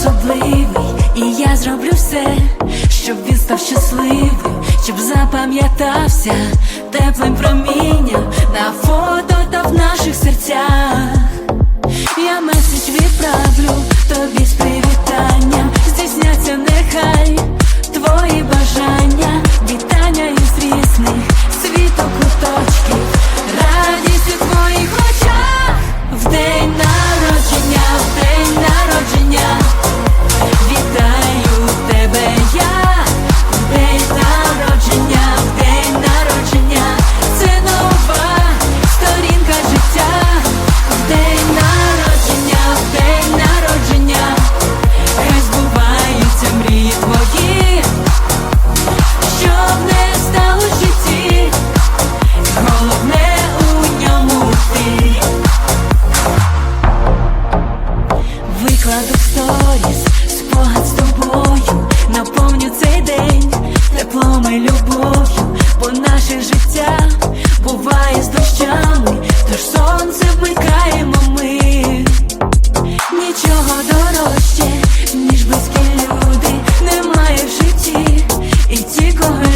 особливий, і я зроблю все, щоб він став щасливий, щоб запам'ятався теплим промінням на фото та в наших серцях. чи життя буває з дощами, тож сонце вмикаємо ми, нічого дорожче, ніж близькі люди, немає в житті, і ті, кого.